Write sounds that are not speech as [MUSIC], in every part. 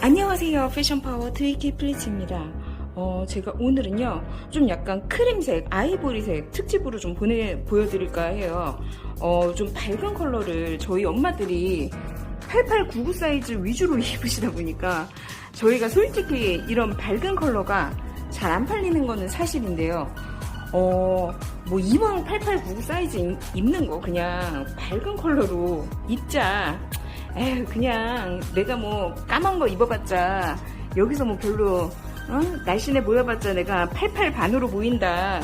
안녕하세요. 패션파워 트위키 플리츠입니다. 어, 제가 오늘은요, 좀 약간 크림색, 아이보리색 특집으로 좀 보내, 보여드릴까 해요. 어, 좀 밝은 컬러를 저희 엄마들이 8899 사이즈 위주로 [LAUGHS] 입으시다 보니까 저희가 솔직히 이런 밝은 컬러가 잘 안 팔리는 거는 사실인데요. 어, 뭐 이왕 8899 사이즈 입- 입는 거 그냥 밝은 컬러로 입자. 에휴, 그냥 내가 뭐 까만 거 입어봤자 여기서 뭐 별로 어? 날씬해 보여봤자 내가 88 반으로 보인다.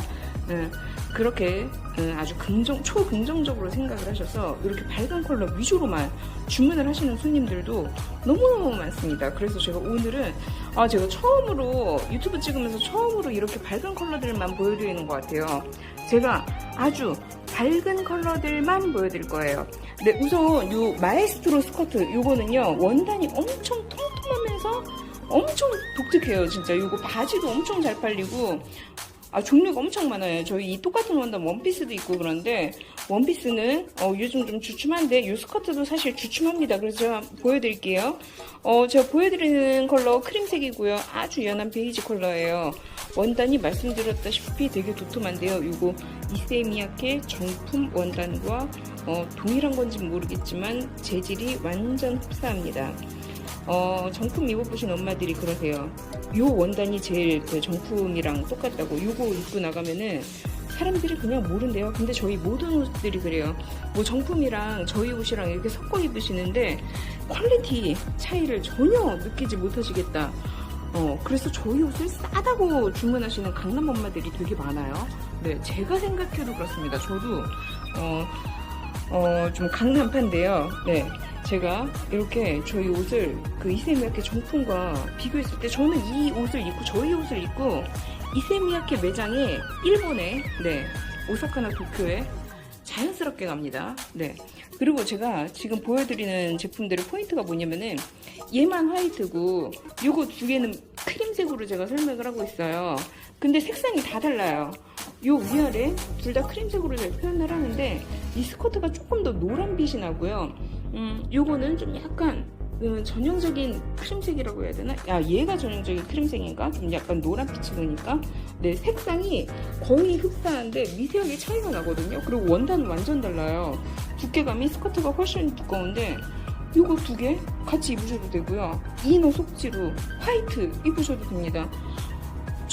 응, 그렇게 응, 아주 긍정 초긍정적으로 생각을 하셔서 이렇게 밝은 컬러 위주로만 주문을 하시는 손님들도 너무너무 많습니다. 그래서 제가 오늘은 아 제가 처음으로 유튜브 찍으면서 처음으로 이렇게 밝은 컬러들만 보여드리는 것 같아요. 제가 아주 밝은 컬러들만 보여드릴 거예요. 네, 우선 요 마에스트로 스커트 요거는요 원단이 엄청 통통하면서 엄청 독특해요 진짜. 요거 바지도 엄청 잘 팔리고 아 종류가 엄청 많아요. 저희 이 똑같은 원단 원피스도 있고 그런데 원피스는 어, 요즘 좀 주춤한데 요 스커트도 사실 주춤합니다. 그래서 제가 보여드릴게요. 어 제가 보여드리는 컬러 크림색이고요. 아주 연한 베이지 컬러예요. 원단이 말씀드렸다시피 되게 도톰한데요. 요거 이세미야케 정품 원단과 어, 동일한 건지 모르겠지만 재질이 완전 흡사합니다. 어, 정품 입어보신 엄마들이 그러세요. 요 원단이 제일 그 정품이랑 똑같다고 요거 입고 나가면은 사람들이 그냥 모른대요. 근데 저희 모든 옷들이 그래요. 뭐 정품이랑 저희 옷이랑 이렇게 섞어 입으시는데 퀄리티 차이를 전혀 느끼지 못하시겠다. 어, 그래서 저희 옷을 싸다고 주문하시는 강남 엄마들이 되게 많아요. 네, 제가 생각해도 그렇습니다. 저도, 어, 어, 좀 강남파인데요. 네. 제가 이렇게 저희 옷을 그 이세미야케 정품과 비교했을 때 저는 이 옷을 입고 저희 옷을 입고 이세미야케 매장에 일본에 네 오사카나 도쿄에 자연스럽게 갑니다. 네. 그리고 제가 지금 보여드리는 제품들의 포인트가 뭐냐면은 얘만 화이트고 요거 두 개는 크림색으로 제가 설명을 하고 있어요. 근데 색상이 다 달라요. 요 위아래 둘 다 크림색으로 제가 표현을 하는데 이 스커트가 조금 더 노란빛이 나고요. 음, 요거는 좀 약간 그 전형적인 크림색이라고 해야 되나? 야, 얘가 전형적인 크림색인가? 좀 약간 노란빛이 도니까 네, 색상이 거의 흡사한데 미세하게 차이가 나거든요. 그리고 원단은 완전 달라요. 두께감이 스커트가 훨씬 두꺼운데 요거 두 개 같이 입으셔도 되고요. 이너 속지로 화이트 입으셔도 됩니다.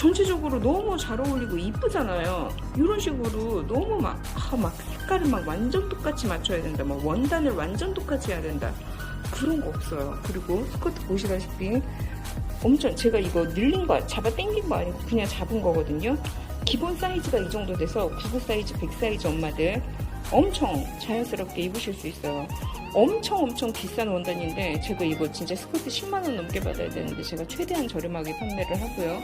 전체적으로 너무 잘 어울리고 이쁘잖아요. 이런 식으로 너무 막, 아, 막 색깔을 막 완전 똑같이 맞춰야 된다. 막 원단을 완전 똑같이 해야 된다. 그런 거 없어요. 그리고 스커트 보시다시피 엄청 제가 이거 늘린 거 잡아 당긴 거 아니고 그냥 잡은 거거든요. 기본 사이즈가 이 정도 돼서 99 사이즈, 100 사이즈 엄마들 엄청 자연스럽게 입으실 수 있어요. 엄청 엄청 비싼 원단인데 제가 이거 진짜 스커트 10만 원 넘게 받아야 되는데 제가 최대한 저렴하게 판매를 하고요.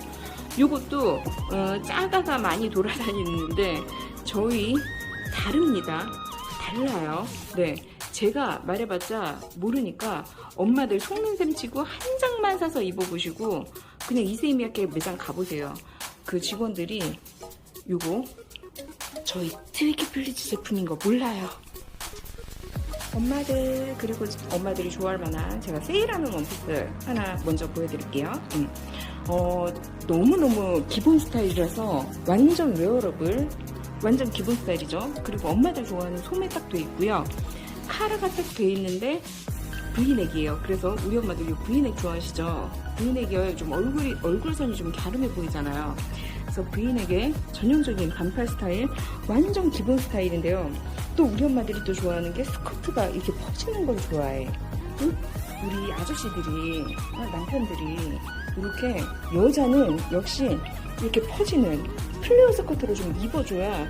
이것도 어, 짜가가 많이 돌아다니는데 저희 다릅니다. 달라요. 네. 제가 말해봤자 모르니까 엄마들 속는 셈 치고 한 장만 사서 입어보시고 그냥 이세미야께 매장 가보세요. 그 직원들이 요거 저희 트위키 플리즈 제품인 거 몰라요. 엄마들 그리고 엄마들이 좋아할 만한 제가 세일하는 원피스 하나 먼저 보여드릴게요. 음. 어, 너무너무 기본 스타일이라서 완전 웨어러블 완전 기본 스타일이죠. 그리고 엄마들 좋아하는 소매 딱 돼 있고요. 카라가 딱 돼 있는데 V넥이에요. 그래서 우리 엄마들 이 V넥 좋아하시죠? V넥이 좀 얼굴이 얼굴선이 좀 갸름해 보이잖아요. 그래서 V넥의 전형적인 반팔 스타일 완전 기본 스타일인데요. 또 우리 엄마들이 또 좋아하는 게 스커트가 이렇게 퍼지는 걸 좋아해. 응? 우리 아저씨들이 아, 남편들이 이렇게 여자는 역시 이렇게 퍼지는 플레어 스커트를 좀 입어줘야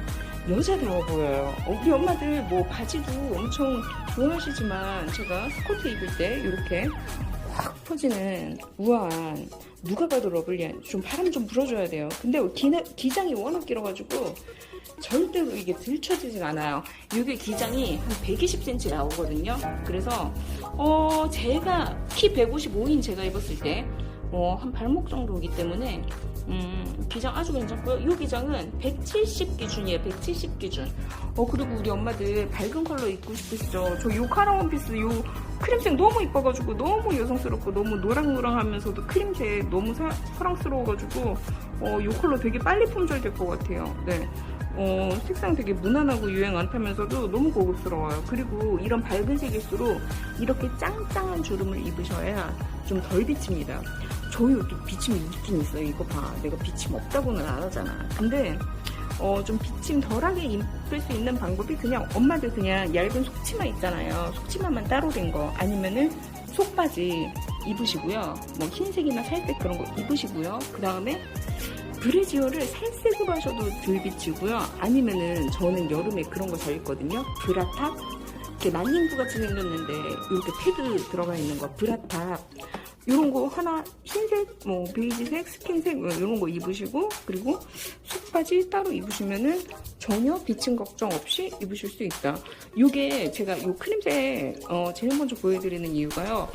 여자다워 보여요. 어, 우리 엄마들 뭐 바지도 엄청 좋아하시지만 제가 스커트 입을 때 이렇게 확 퍼지는 우아한 누가 봐도 러블리한 좀 바람 좀 불어줘야 돼요. 근데 기나, 기장이 워낙 길어가지고 절대로 이게 들쳐지진 않아요. 이게 기장이 한 120cm 나오거든요. 그래서 어 제가 키 155인 제가 입었을 때 어, 한 발목 정도이기 때문에 음, 기장 아주 괜찮고요. 이 기장은 170 기준이에요. 170 기준. 어 그리고 우리 엄마들 밝은 컬러 입고 싶으시죠? 저 요 카라 원피스 요 크림색 너무 이뻐가지고 너무 여성스럽고 너무 노랑노랑하면서도 크림색 너무 사, 사랑스러워가지고 어, 이 컬러 되게 빨리 품절될 것 같아요. 네. 어, 색상 되게 무난하고 유행 안 타면서도 너무 고급스러워요. 그리고 이런 밝은 색일수록 이렇게 짱짱한 주름을 입으셔야 좀 덜 비칩니다. 저희 옷도 비침이 있긴 있어요. 이거 봐. 내가 비침 없다고는 안 하잖아. 근데 어, 좀 비침 덜하게 입을 수 있는 방법이 그냥 엄마들 그냥 얇은 속치마 있잖아요. 속치마만 따로 된 거. 아니면은 속바지 입으시고요. 뭐 흰색이나 살색 그런 거 입으시고요. 그 다음에 브래지어를 살색으로 하셔도 덜 비치고요. 아니면은 저는 여름에 그런 거 잘 입거든요. 브라탑. 이렇게 난닝구 같이 생겼는데 이렇게 패드 들어가 있는 거 브라탑. 이런 거 하나 흰색, 뭐 베이지색, 스킨색 뭐 이런 거 입으시고 그리고 속바지 따로 입으시면은 전혀 비침 걱정 없이 입으실 수 있다. 요게 제가 요 크림색 어, 제일 먼저 보여드리는 이유가요.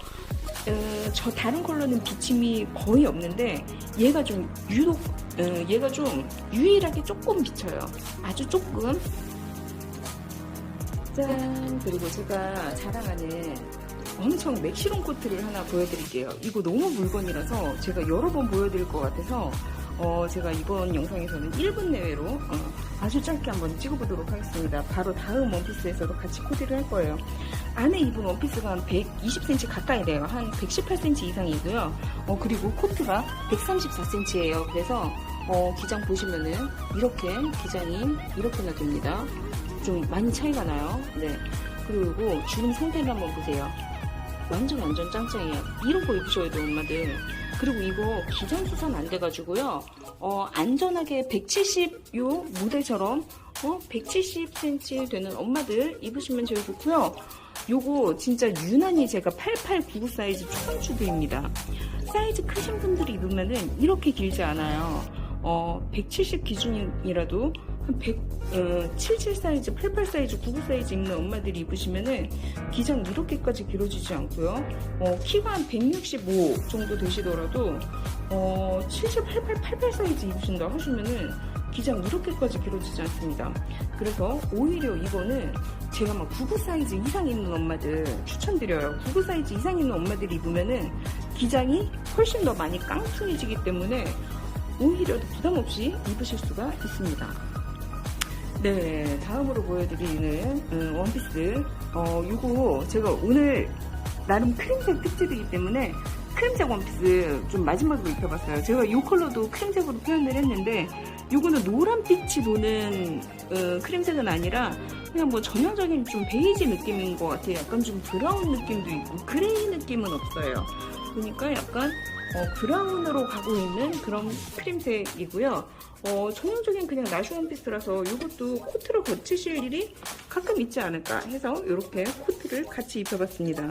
어, 저 다른 컬러는 비침이 거의 없는데 얘가 좀 유독 어, 얘가 좀 유일하게 조금 비쳐요. 아주 조금. 짠 그리고 제가 자랑하는 엄청 맥시롱 코트를 하나 보여드릴게요. 이거 너무 물건이라서 제가 여러 번 보여드릴 것 같아서 어, 제가 이번 영상에서는 1분 내외로 어, 아주 짧게 한번 찍어보도록 하겠습니다. 바로 다음 원피스에서도 같이 코디를 할 거예요. 안에 입은 원피스가 한 120cm 가까이 돼요. 한 118cm 이상이고요. 어, 그리고 코트가 134cm예요. 그래서 어, 기장 보시면은 이렇게 기장이 이렇게나 됩니다. 좀 많이 차이가 나요. 네. 그리고 주름 상태를 한번 보세요. 완전 완전 짱짱해요. 이런 거 입으셔야 돼요, 엄마들. 그리고 이거 기장 수선 안 돼가지고요. 어, 안전하게 170 요 모델처럼 어, 170cm 되는 엄마들 입으시면 제일 좋고요. 요거 진짜 유난히 제가 8899 사이즈 초반추비입니다. 사이즈 크신 분들이 입으면은 이렇게 길지 않아요. 어, 170 기준이라도 한177 사이즈, 88 사이즈, 99 사이즈 입는 엄마들이 입으시면은 기장 이렇게까지 길어지지 않고요. 어, 키가 한 165 정도 되시더라도 어, 70, 88, 88 사이즈 입으신다 하시면은 기장 이렇게까지 길어지지 않습니다. 그래서 오히려 이거는 제가 막 99 사이즈 이상 있는 엄마들 추천드려요. 99 사이즈 이상 있는 엄마들이 입으면은 기장이 훨씬 더 많이 깡퉁해지기 때문에 오히려 부담 없이 입으실 수가 있습니다. 네, 다음으로 보여드리는 음, 원피스. 어, 요거 제가 오늘 나름 크림색 특집이기 때문에 크림색 원피스 좀 마지막으로 입혀봤어요. 제가 이 컬러도 크림색으로 표현을 했는데 요거는 노란빛이 도는 어, 크림색은 아니라 그냥 뭐 전형적인 좀 베이지 느낌인 것 같아요. 약간 좀 브라운 느낌도 있고 그레이 느낌은 없어요. 그러니까 약간 어, 브라운으로 가고 있는 그런 크림색이고요. 어, 전형적인 그냥 나슈 원피스라서 이것도 코트를 거치실 일이 가끔 있지 않을까 해서 이렇게 코트를 같이 입혀봤습니다.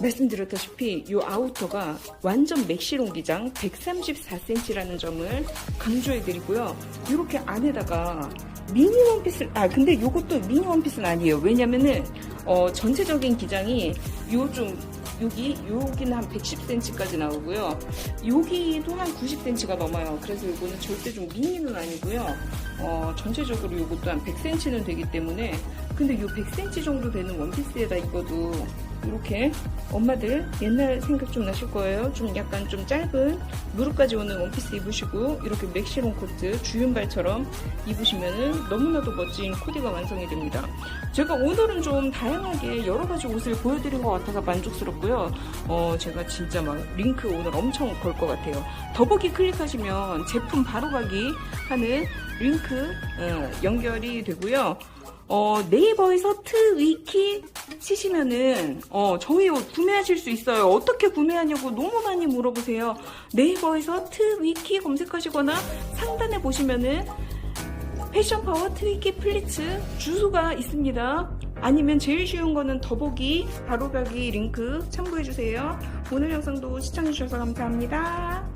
말씀드렸다시피 이 아우터가 완전 맥시롱 기장 134cm라는 점을 강조해드리고요. 이렇게 안에다가 미니 원피스, 아 근데 이것도 미니 원피스는 아니에요. 왜냐면은 어, 전체적인 기장이 요 좀 여기 여기는 한 110cm까지 나오고요. 여기도 한 90cm가 넘어요. 그래서 이거는 절대 좀 미니는 아니고요. 어, 전체적으로 이것도 한 100cm는 되기 때문에 근데 이 100cm 정도 되는 원피스에다 입어도 이렇게 엄마들 옛날 생각 좀 나실 거예요. 좀 약간 좀 짧은 무릎까지 오는 원피스 입으시고 이렇게 맥시롱 코트 주윤발처럼 입으시면은 너무나도 멋진 코디가 완성이 됩니다. 제가 오늘은 좀 다양하게 여러 가지 옷을 보여드린 것 같아서 만족스럽고요. 어, 제가 진짜 막 링크 오늘 엄청 걸 것 같아요. 더보기 클릭하시면 제품 바로 가기 하는 링크 어, 연결이 되고요. 어, 네이버에서 트위키 치시면은 어, 저희 옷 구매하실 수 있어요. 어떻게 구매하냐고 너무 많이 물어보세요. 네이버에서 트위키 검색하시거나 상단에 보시면은 패션 파워 트위키 플리츠 주소가 있습니다. 아니면 제일 쉬운 거는 더보기 바로가기 링크 참고해주세요. 오늘 영상도 시청해주셔서 감사합니다.